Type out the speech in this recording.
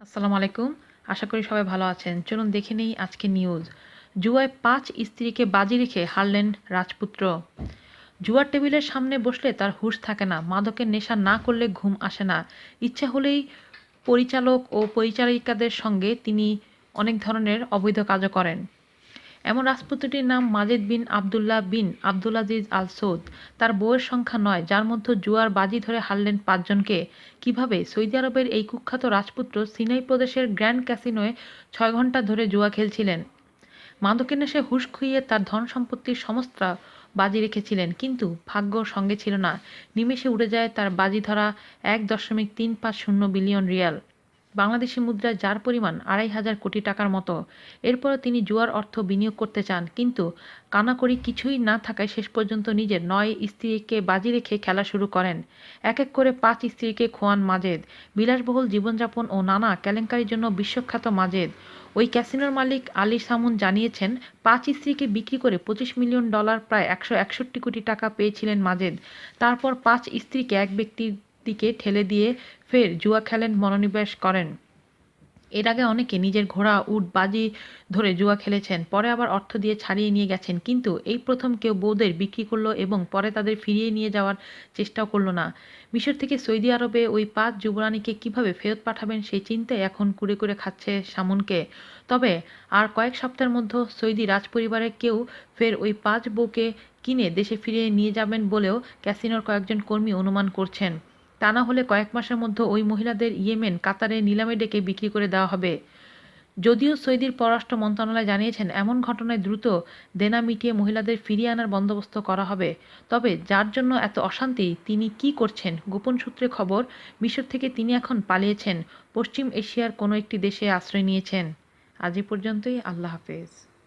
আসসালামু আলাইকুম। আশা করি সবাই ভালো আছেন। চলুন দেখে নেই আজকে নিউজ জুয়ায় পাঁচ স্ত্রীকে বাজি রেখে হারলেন রাজপুত্র। জুয়ার টেবিলের সামনে বসলে তার হুশ থাকে না। মাদকের নেশা না করলে ঘুম আসে না। ইচ্ছা হলেই পরিচালক ও পরিচারিকাদের সঙ্গে তিনি অনেক ধরনের অবৈধ কাজও করেন। এমন রাজপুত্রটির নাম মাজেদ বিন আবদুল্লাহ বিন আবদুলাজিজ আল সৌদ। তার বউয়ের সংখ্যা নয়, যার মধ্যে জুয়ার বাজি ধরে হারলেন পাঁচজনকে কীভাবে? সৌদি আরবের এই কুখ্যাত রাজপুত্র সিনাই প্রদেশের গ্র্যান্ড ক্যাসিনোয় ছয় ঘণ্টা ধরে জুয়া খেলছিলেন। মাদকের নেশে হুঁশ খুইয়ে তার ধন সম্পত্তির সমস্ত বাজি রেখেছিলেন, কিন্তু ভাগ্য সঙ্গে ছিল না। নিমেষে উড়ে যায় তার বাজি ধরা এক দশমিক তিন পাঁচ শূন্য বিলিয়ন রিয়াল। বাংলাদেশি মুদ্রায় যার পরিমাণ আড়াই হাজার কোটি টাকার মতো। এরপরও তিনি জুয়ার অর্থ বিনিয়োগ করতে চান, কিন্তু কানাকড়ি কিছুই না থাকায় শেষ পর্যন্ত নিজের নয় স্ত্রীকে বাজি রেখে খেলা শুরু করেন। এক এক করে পাঁচ স্ত্রীকে খোয়ান মাজেদ, বিলাসবহুল জীবনযাপন ও নানা কেলেঙ্কারির জন্য বিশ্বখ্যাত মাজেদ। ওই ক্যাসিনোর মালিক আলী সামুন জানিয়েছেন, পাঁচ স্ত্রীকে বিক্রি করে পঁচিশ মিলিয়ন ডলার প্রায় একশো একষট্টি কোটি টাকা পেয়েছিলেন মাজেদ। তারপর পাঁচ স্ত্রীকে এক ব্যক্তির দিকে ঠেলে দিয়ে ফের জুয়া খেলেন মনোনিবেশ করেন। এর আগে অনেকে নিজের ঘোড়া, উট, বাজি ধরে জুয়া খেলেছেন, পরে আবার অর্থ দিয়ে ছাড়িয়ে নিয়ে গেছেন, কিন্তু এই প্রথম কেউ বউদের বিক্রি করল এবং পরে তাদের ফিরিয়ে নিয়ে যাওয়ার চেষ্টাও করল না। মিশর থেকে সৌদি আরবে ওই পাঁচ যুবরানীকে কীভাবে ফেরত পাঠাবেন সেই চিন্তায় এখন কুড়ে কুড়ে খাচ্ছে সামুনকে। তবে আর কয়েক সপ্তাহের মধ্যে সৌদি রাজপরিবারের কেউ ফের ওই পাঁচ বউকে কিনে দেশে ফিরিয়ে নিয়ে যাবেন বলেও ক্যাসিনোর কয়েকজন কর্মী অনুমান করছেন। তা না হলে কয়েক মাসের মধ্যে ওই মহিলাদের ইয়েমেন কাতারে নিলামে ডেকে বিক্রি করে দেওয়া হবে। যদিও সৌদির পররাষ্ট্র মন্ত্রণালয় জানিয়েছেন, এমন ঘটনায় দ্রুত দেনা মিটিয়ে মহিলাদের ফিরিয়ে আনার বন্দোবস্ত করা হবে। তবে যার জন্য এত অশান্তি, তিনি কি করছেন? গোপন সূত্রে খবর, মিশর থেকে তিনি এখন পালিয়েছেন। পশ্চিম এশিয়ার কোনো একটি দেশে আশ্রয় নিয়েছেন। আজ পর্যন্তই, আল্লাহ হাফেজ।